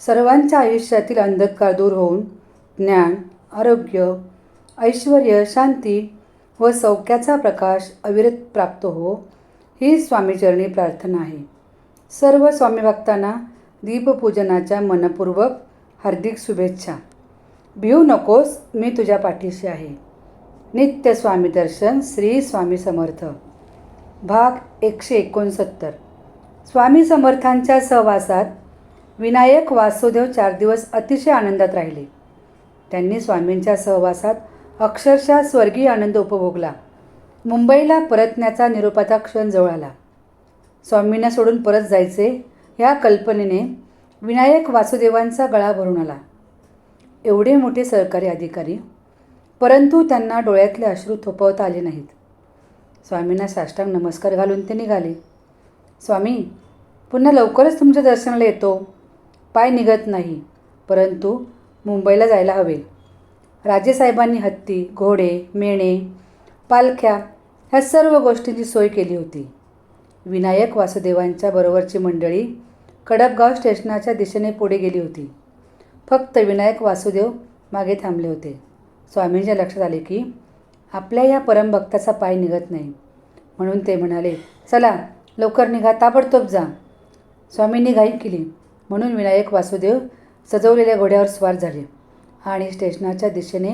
सर्वांच्या आयुष्यातील अंधकार दूर होऊन ज्ञान आरोग्य ऐश्वर शांती व सौख्याचा प्रकाश अविरत प्राप्त हो ही स्वामीचरणी प्रार्थना आहे. सर्व स्वामी भक्तांना दीपपूजनाच्या मनपूर्वक हार्दिक शुभेच्छा. भिऊ नकोस मी तुझ्या पाठीशी आहे. नित्य स्वामी दर्शन श्री स्वामी समर्थ. भाग एकशे एकोणसत्तर. स्वामी समर्थांच्या सहवासात विनायक वासुदेव चार दिवस अतिशय आनंदात राहिले. त्यांनी स्वामींच्या सहवासात अक्षरशः स्वर्गीय आनंद उपभोगला. मुंबईला परतण्याचा निरोपाचा क्षण जवळ आला. स्वामींना सोडून परत जायचे ह्या कल्पनेने विनायक वासुदेवांचा गळा भरून आला. एवढे मोठे सरकारी अधिकारी परंतु त्यांना डोळ्यातले अश्रू थोपवता आले नाहीत. स्वामींना साष्टांग नमस्कार घालून ते निघाले. स्वामी पुन्हा लवकरच तुमच्या दर्शनाला येतो. पाय निघत नाही परंतु मुंबईला जायला हवे. राजेसाहेबांनी हत्ती घोडे मेणे पालख्या ह्या सर्व गोष्टींची सोय केली होती. विनायक वासुदेवांच्या बरोबरची मंडळी कडपगाव स्टेशनाच्या दिशेने पुढे गेली होती. फक्त विनायक वासुदेव मागे थांबले होते. स्वामींच्या लक्षात आले की आपल्या या परमभक्ताचा पाय निघत नाही. म्हणून ते म्हणाले चला लवकर निघा ताबडतोब जा. स्वामींनी घाई केली. म्हणून विनायक वासुदेव सजवलेल्या घोड्यावर स्वार झाले आणि स्टेशनाच्या दिशेने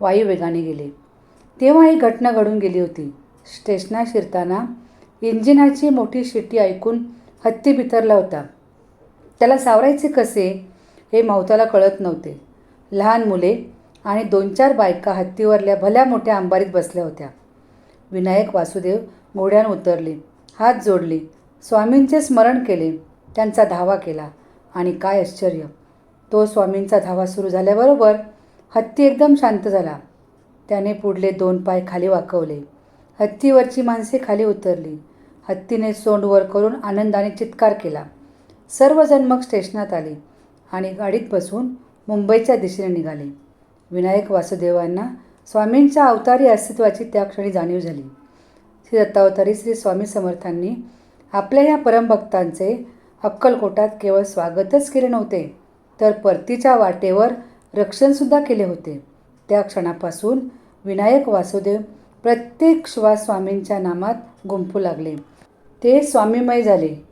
वायुवेगाने गेले. तेव्हा ही घटना घडून गेली होती. स्टेशनात शिरताना इंजिनाची मोठी शिट्टी ऐकून हत्ती बिथरला होता. त्याला सावरायचे कसे हे मावताला कळत नव्हते. लहान मुले आणि दोन चार बायका हत्तीवरल्या भल्या मोठ्या अंबारीत बसल्या होत्या. विनायक वासुदेव घोड्यानं उतरले हात जोडले स्वामींचे स्मरण केले त्यांचा धावा केला. आणि काय आश्चर्य. तो स्वामींचा धावा सुरू झाल्याबरोबर हत्ती एकदम शांत झाला. त्याने पुढले दोन पाय खाली वाकवले. हत्तीवरची माणसे खाली उतरली. हत्तीने सोंड वर करून आनंदाने चित्कार केला. सर्वजण मग स्टेशनात आले आणि गाडीत बसून मुंबईच्या दिशेने निघाले. विनायक वासुदेवांना स्वामींच्या अवतारी अस्तित्वाची त्या क्षणी जाणीव झाली. श्री दत्तावतारी श्री स्वामी समर्थांनी आपल्या या परमभक्तांचे अक्कलकोटात केवळ स्वागतच केले नव्हते तर परतीच्या वाटेवर रक्षणसुद्धा केले होते. त्या क्षणापासून विनायक वासुदेव प्रत्येक श्वास स्वामींच्या नामात गुंफू लागले. ते स्वामीमय झाले.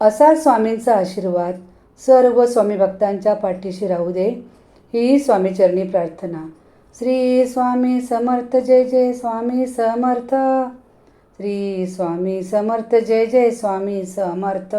असा स्वामींचा आशीर्वाद सर्व स्वामी भक्तांच्या पाठीशी राहू दे ही स्वामीचरणी प्रार्थना. श्री स्वामी समर्थ जय जय स्वामी समर्थ. श्री स्वामी समर्थ जय जय स्वामी समर्थ.